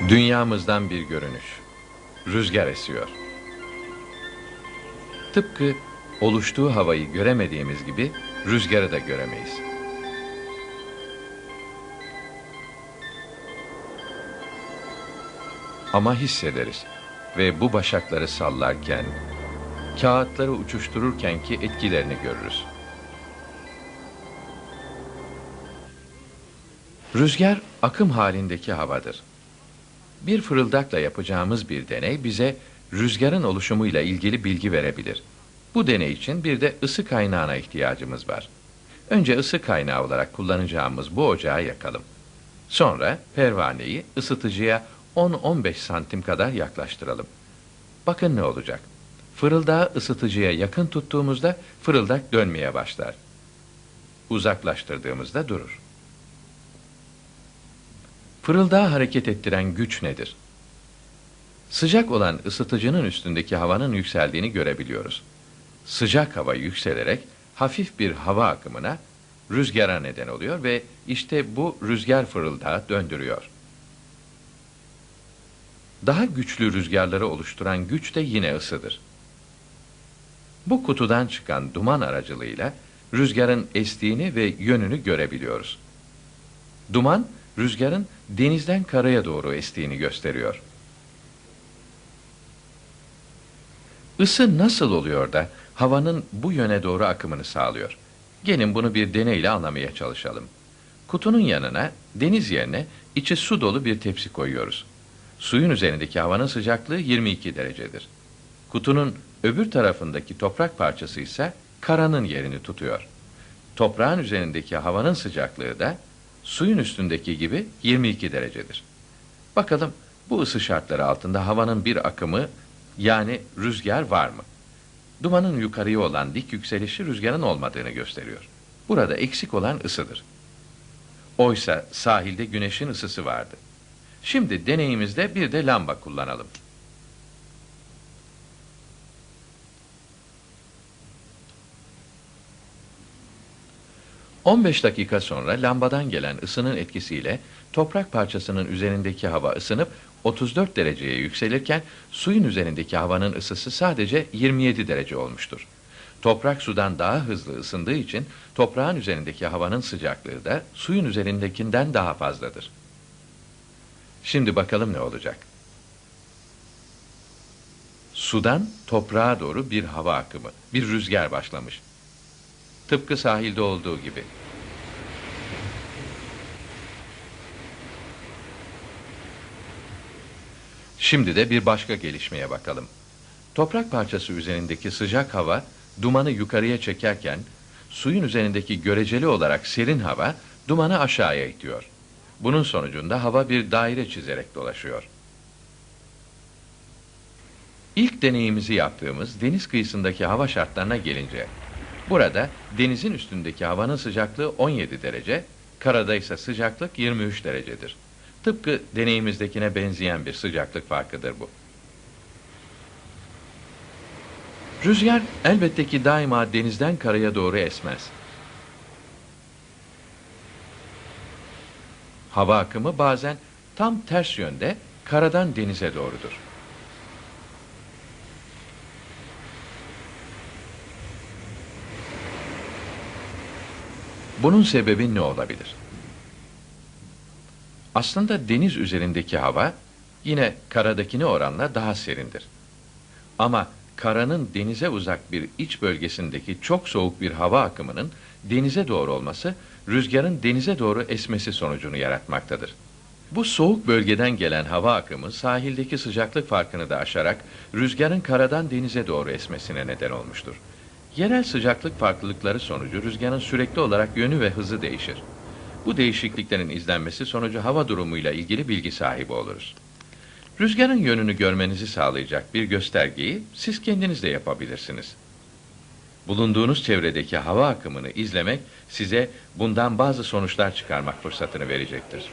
Dünyamızdan bir görünüş. Rüzgar esiyor. Tıpkı oluştuğu havayı göremediğimiz gibi rüzgarı da göremeyiz. Ama hissederiz ve bu başakları sallarken, kağıtları uçuştururken ki etkilerini görürüz. Rüzgar akım halindeki havadır. Bir fırıldakla yapacağımız bir deney bize rüzgarın oluşumuyla ilgili bilgi verebilir. Bu deney için bir de ısı kaynağına ihtiyacımız var. Önce ısı kaynağı olarak kullanacağımız bu ocağı yakalım. Sonra pervaneyi ısıtıcıya 10-15 santim kadar yaklaştıralım. Bakın ne olacak. Fırıldağı ısıtıcıya yakın tuttuğumuzda fırıldak dönmeye başlar. Uzaklaştırdığımızda durur. Fırıldağı hareket ettiren güç nedir? Sıcak olan ısıtıcının üstündeki havanın yükseldiğini görebiliyoruz. Sıcak hava yükselerek hafif bir hava akımına, rüzgara neden oluyor ve işte bu rüzgar fırıldağı döndürüyor. Daha güçlü rüzgarları oluşturan güç de yine ısıdır. Bu kutudan çıkan duman aracılığıyla rüzgarın estiğini ve yönünü görebiliyoruz. Duman, rüzgarın denizden karaya doğru estiğini gösteriyor. Isı nasıl oluyor da havanın bu yöne doğru akımını sağlıyor? Gelin bunu bir deneyle anlamaya çalışalım. Kutunun yanına, deniz yerine içi su dolu bir tepsi koyuyoruz. Suyun üzerindeki havanın sıcaklığı 22 derecedir. Kutunun öbür tarafındaki toprak parçası ise karanın yerini tutuyor. Toprağın üzerindeki havanın sıcaklığı da suyun üstündeki gibi 22 derecedir. Bakalım bu ısı şartları altında havanın bir akımı yani rüzgar var mı? Dumanın yukarıya olan dik yükselişi rüzgarın olmadığını gösteriyor. Burada eksik olan ısıdır. Oysa sahilde güneşin ısısı vardı. Şimdi deneyimizde bir de lamba kullanalım. ...15 dakika sonra lambadan gelen ısının etkisiyle... ...toprak parçasının üzerindeki hava ısınıp... ...34 dereceye yükselirken... ...suyun üzerindeki havanın ısısı sadece 27 derece olmuştur. Toprak sudan daha hızlı ısındığı için... ...toprağın üzerindeki havanın sıcaklığı da... ...suyun üzerindekinden daha fazladır. Şimdi bakalım ne olacak. Sudan toprağa doğru bir hava akımı, bir rüzgar başlamış. Tıpkı sahilde olduğu gibi. Şimdi de bir başka gelişmeye bakalım. Toprak parçası üzerindeki sıcak hava dumanı yukarıya çekerken suyun üzerindeki göreceli olarak serin hava dumanı aşağıya itiyor. Bunun sonucunda hava bir daire çizerek dolaşıyor. İlk deneyimizi yaptığımız deniz kıyısındaki hava şartlarına gelince, burada denizin üstündeki havanın sıcaklığı 17 derece, karada ise sıcaklık 23 derecedir. Tıpkı deneyimizdekine benzeyen bir sıcaklık farkıdır bu. Rüzgar elbette ki daima denizden karaya doğru esmez. Hava akımı bazen tam ters yönde karadan denize doğrudur. Bunun sebebi ne olabilir? Aslında deniz üzerindeki hava yine karadakine oranla daha serindir. Ama karanın denize uzak bir iç bölgesindeki çok soğuk bir hava akımının denize doğru olması rüzgarın denize doğru esmesi sonucunu yaratmaktadır. Bu soğuk bölgeden gelen hava akımı sahildeki sıcaklık farkını da aşarak rüzgarın karadan denize doğru esmesine neden olmuştur. Yerel sıcaklık farklılıkları sonucu rüzgarın sürekli olarak yönü ve hızı değişir. Bu değişikliklerin izlenmesi sonucu hava durumuyla ilgili bilgi sahibi oluruz. Rüzgarın yönünü görmenizi sağlayacak bir göstergeyi siz kendiniz de yapabilirsiniz. Bulunduğunuz çevredeki hava akımını izlemek size bundan bazı sonuçlar çıkarmak fırsatını verecektir.